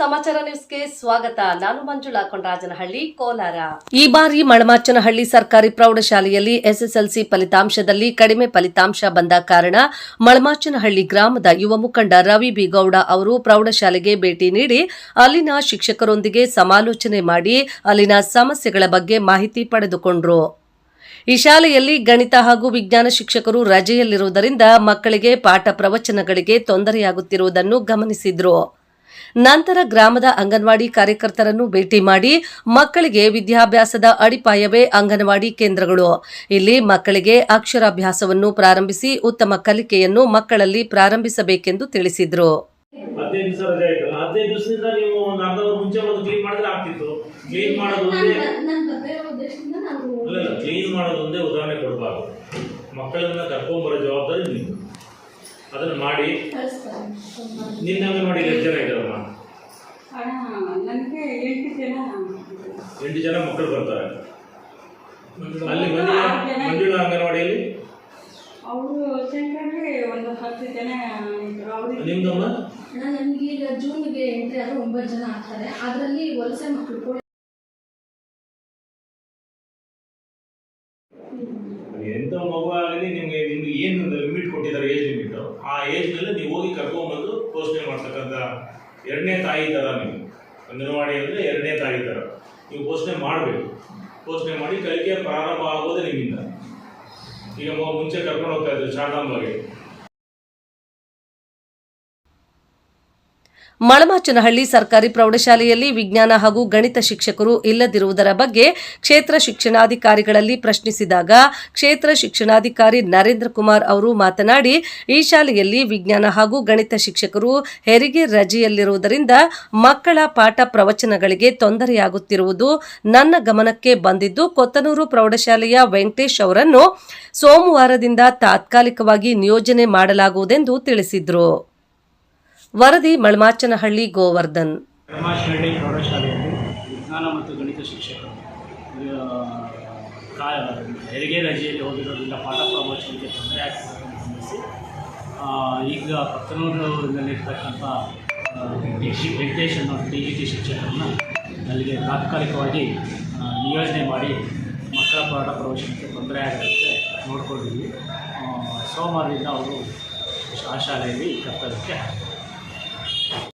ಸಮಾಚಾರ ನ್ಯೂಸ್ಗೆ ಸ್ವಾಗತ. ನಾನು ಮಂಜುಳಾ ಕೊಂಡರಾಜನಹಳ್ಳಿ, ಕೋಲಾರ. ಈ ಬಾರಿ ಮಳಮಾಚನಹಳ್ಳಿ ಸರ್ಕಾರಿ ಪ್ರೌಢಶಾಲೆಯಲ್ಲಿ ಎಸ್ಎಸ್ಎಲ್ಸಿ ಫಲಿತಾಂಶದಲ್ಲಿ ಕಡಿಮೆ ಫಲಿತಾಂಶ ಬಂದ ಕಾರಣ ಮಳಮಾಚನಹಳ್ಳಿ ಗ್ರಾಮದ ಯುವ ಮುಖಂಡ ರವಿ ಬಿಗೌಡ ಅವರು ಪ್ರೌಢಶಾಲೆಗೆ ಭೇಟಿ ನೀಡಿ ಅಲ್ಲಿನ ಶಿಕ್ಷಕರೊಂದಿಗೆ ಸಮಾಲೋಚನೆ ಮಾಡಿ ಅಲ್ಲಿನ ಸಮಸ್ಯೆಗಳ ಬಗ್ಗೆ ಮಾಹಿತಿ ಪಡೆದುಕೊಂಡರು. ಈ ಶಾಲೆಯಲ್ಲಿ ಗಣಿತ ಹಾಗೂ ವಿಜ್ಞಾನ ಶಿಕ್ಷಕರು ರಜೆಯಲ್ಲಿರುವುದರಿಂದ ಮಕ್ಕಳಿಗೆ ಪಾಠ ಪ್ರವಚನಗಳಿಗೆ ತೊಂದರೆಯಾಗುತ್ತಿರುವುದನ್ನು ಗಮನಿಸಿದ್ರು. ನಂತರ ಗ್ರಾಮದ ಅಂಗನವಾಡಿ ಕಾರ್ಯಕರ್ತರನ್ನು ಭೇಟಿ ಮಾಡಿ ಮಕ್ಕಳಿಗೆ ವಿದ್ಯಾಭ್ಯಾಸದ ಅಡಿಪಾಯವೇ ಅಂಗನವಾಡಿ ಕೇಂದ್ರಗಳು. ಇಲ್ಲಿ ಮಕ್ಕಳಿಗೆ ಅಕ್ಷರಾಭ್ಯಾಸವನ್ನು ಪ್ರಾರಂಭಿಸಿ ಉತ್ತಮ ಕಲಿಕೆಯನ್ನು ಮಕ್ಕಳಲ್ಲಿ ಪ್ರಾರಂಭಿಸಬೇಕೆಂದು ತಿಳಿಸಿದರು. ಹದಿನೈದು ದಿವಸ ರಜೆ ಆಯ್ತಲ್ಲ ಹದಿನೈದು ದಿವಸದಿಂದ ನೀವು ಒಂದು ಅರ್ಧ ಅವರ್ ಮುಂಚೆ ಬಂದು ಕ್ಲೀನ್ ಮಾಡಿದ್ರೆ ಆಗ್ತಿತ್ತು. ಕ್ಲೀನ್ ಮಾಡೋದು ಒಂದೇ ನಾವು ಅಲ್ಲ ಕ್ಲೀನ್ ಮಾಡೋದು ಒಂದೇ ಉದಾಹರಣೆ ಕೊಡಬಾರ್ದು. ಮಕ್ಕಳನ್ನ ಕರ್ಕೊಂಬರೋ ಜವಾಬ್ದಾರಿ ನಿಮ್ದು. ಅದನ್ನ ಮಾಡಿ ನಿನ್ನ ನೋಡಿ ಎಷ್ಟು ಜನ ಇದ್ದಾರಮ್ಮ? ಅಣ್ಣ ನನಗೆ ಎಂಟು ಜನ. ಎಂಟು ಜನ ಮಕ್ಕಳು ಬರ್ತಾರೆ. ಅಲ್ಲಿ ಮಂಜುಳ ಅಂಗನವಾಡಿಯಲ್ಲಿ ಅವರು ಸೆಂಟ್ರಲ್ಲಿ ಒಂದು ಹತ್ತು ಜನ ಇದ್ರು. ಅವ್ರಿಗೆ ನಿಮ್ದಮ್ಮ? ಅಣ್ಣ ನಮ್ಗೆ ಈಗ ಜೂನ್ಗೆ ಎಂಟ್ರಿ ಆದ್ರೆ ಒಂಬತ್ತು ಜನ ಆಗ್ತಾರೆ. ಅದರಲ್ಲಿ ವಲಸೆ ಮಕ್ಕಳು ಕೂಡ ಎಂತ ಮಗು ಆಗಲಿ ನಿಮಗೆ ನಿಮ್ಗೆ ಏನು ಲಿಮಿಟ್ ಕೊಟ್ಟಿದ್ದಾರೆ ಏಜ್ ಲಿಮಿಟ್ ಆ ಏಜ್ನಲ್ಲಿ ನೀವು ಹೋಗಿ ಕರ್ಕೊಂಡ್ಬಂದು ಪೋಷಣೆ ಮಾಡ್ತಕ್ಕಂಥ ಎರಡನೇ ತಾಯಿ ಥರ ನೀವು. ಅಂಗನವಾಡಿ ಅಂದರೆ ಎರಡನೇ ತಾಯಿ ಥರ ನೀವು ಪೋಷಣೆ ಮಾಡಬೇಕು. ಪೋಷಣೆ ಮಾಡಿ ಕಲಿಕೆ ಪ್ರಾರಂಭ ಆಗೋದೇ ನಿಮ್ಮಿಂದ. ಈಗ ಮುಂಚೆ ಕರ್ಕೊಂಡು ಹೋಗ್ತಾ ಇದ್ರು ಶಾರದಾಂಬಾಗೆ ಮಳಮಾಚನಹಳ್ಳಿ ಸರ್ಕಾರಿ ಪ್ರೌಢಶಾಲೆಯಲ್ಲಿ ವಿಜ್ಞಾನ ಹಾಗೂ ಗಣಿತ ಶಿಕ್ಷಕರು ಇಲ್ಲದಿರುವುದರ ಬಗ್ಗೆ ಕ್ಷೇತ್ರ ಶಿಕ್ಷಣಾಧಿಕಾರಿಗಳಲ್ಲಿ ಪ್ರಶ್ನಿಸಿದಾಗ ಕ್ಷೇತ್ರ ಶಿಕ್ಷಣಾಧಿಕಾರಿ ನರೇಂದ್ರ ಕುಮಾರ್ ಅವರು ಮಾತನಾಡಿ, ಈ ಶಾಲೆಯಲ್ಲಿ ವಿಜ್ಞಾನ ಹಾಗೂ ಗಣಿತ ಶಿಕ್ಷಕರು ಹೆರಿಗೆ ರಜೆಯಲ್ಲಿರುವುದರಿಂದ ಮಕ್ಕಳ ಪಾಠ ಪ್ರವಚನಗಳಿಗೆ ತೊಂದರೆಯಾಗುತ್ತಿರುವುದು ನನ್ನ ಗಮನಕ್ಕೆ ಬಂದಿದ್ದು, ಕೊತ್ತನೂರು ಪ್ರೌಢಶಾಲೆಯ ವೆಂಕಟೇಶ್ ಅವರನ್ನು ಸೋಮವಾರದಿಂದ ತಾತ್ಕಾಲಿಕವಾಗಿ ನಿಯೋಜನೆ ಮಾಡಲಾಗುವುದೆಂದು ತಿಳಿಸಿದರು. ವರದಿ ಮಳಮಾಚನಹಳ್ಳಿ ಗೋವರ್ಧನ್. ರಮಾಶ್ರಳ್ಳಿ ಪ್ರೌಢಶಾಲೆಯಲ್ಲಿ ವಿಜ್ಞಾನ ಮತ್ತು ಗಣಿತ ಶಿಕ್ಷಕರು ಹೆರಿಗೆ ರಜೆಯಲ್ಲಿ ಹೋಗಿರೋದ್ರಿಂದ ಪಾಠ ಪ್ರವಚನಕ್ಕೆ ತೊಂದರೆ ಆಗ್ತಿರೋದನ್ನು ಗಮನಿಸಿ ಆ, ಈಗ ಪತ್ತನೂರಿನಲ್ಲಿರ್ತಕ್ಕಂಥ ವೆಂಕಟೇಶ್ ಅನ್ನೋ ಟಿ ಇ ಟಿ ಶಿಕ್ಷಕರನ್ನು ಅಲ್ಲಿಗೆ ತಾತ್ಕಾಲಿಕವಾಗಿ ನಿಯೋಜನೆ ಮಾಡಿ ಮಕ್ಕಳ ಪಾಠ ಪ್ರವಚನಕ್ಕೆ ತೊಂದರೆ ಆಗದಂತೆ ನೋಡ್ಕೊಂಡಿದ್ವಿ. ಸೋಮವಾರದಿಂದ ಅವರು ಆ ಶಾಲೆಯಲ್ಲಿ ಕರ್ತವ್ಯಕ್ಕೆ